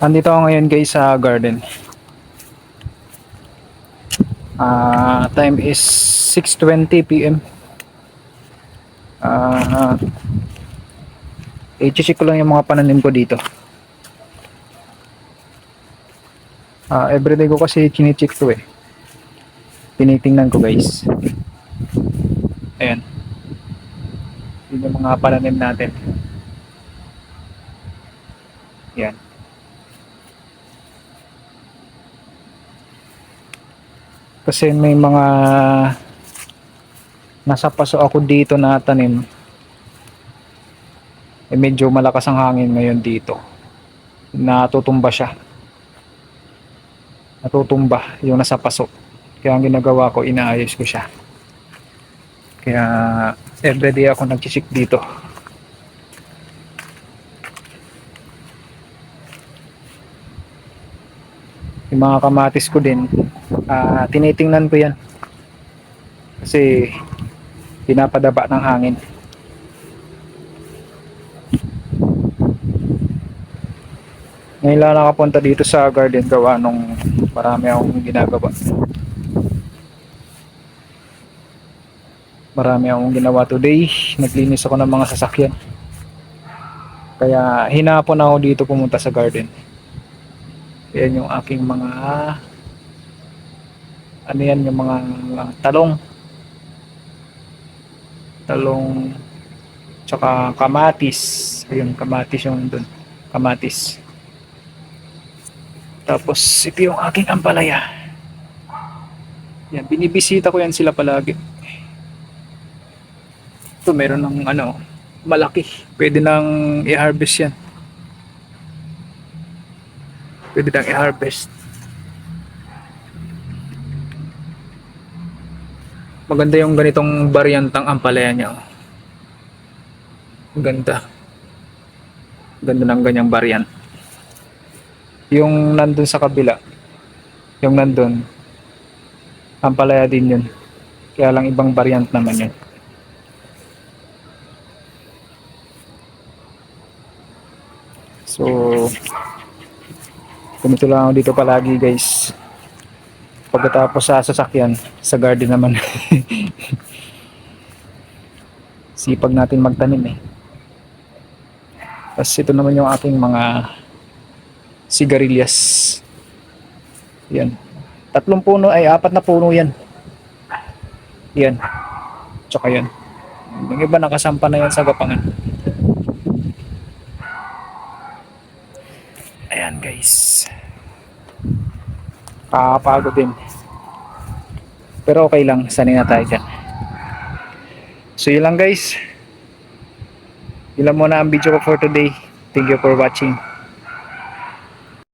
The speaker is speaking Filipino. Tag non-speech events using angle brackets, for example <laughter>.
Andito ako ngayon guys sa garden. Ah, time is 6:20 PM. Ah, i-check ko lang yung mga pananim ko dito. Ah, everyday ko kasi chine-check to eh. Tinitingnan ko guys. Ayan. Yun yung mga pananim natin. Yan. Kasi may mga nasa paso ako dito na tanim. Eh medyo malakas ang hangin ngayon dito. Natutumba siya. Natutumba yung nasa paso. Kaya ang ginagawa ko, inaayos ko siya. Kaya everyday ako nag-check dito. Yung mga kamatis ko din, ah tinitingnan ko yan. Kasi pinapadaba ng hangin. Ngayon lang nakapunta dito sa garden gawa nung marami akong ginagawa. Marami akong ginawa today. Naglinis ako ng mga sasakyan. Kaya hinapon ako dito pumunta sa garden. Yan yung aking mga ano yan yung mga talong. Talong tsaka kamatis. Ayun kamatis yung dun. Kamatis. Tapos ito yung aking ampalaya. Yan binibisita ko yan sila palagi. Ito meron ng ano malaki. Pwede nang i-harvest yan pwede nang i-harvest. Maganda yung ganitong variantang ampalaya niya oh. Ang ganda ganda ng ganyang variant yung nandun sa kabila yung nandun ampalaya din yun. Kaya lang ibang variant naman yun. So ganito lang ako dito palagi guys. Pagkatapos sa sasakyan sa garden naman. <laughs> Sipag natin magtanim eh. Tapos ito naman yung aking mga sigarilyas. Yan. Tatlong puno ay apat na puno yan. Yan. Tsaka yan. Yung iba nakasampa na yan sa gapangan ayan guys Kakapagod din. Pero okay lang, sanay na tayo dyan. So yun lang guys. Yun lang muna ang video ko for today. Thank you for watching.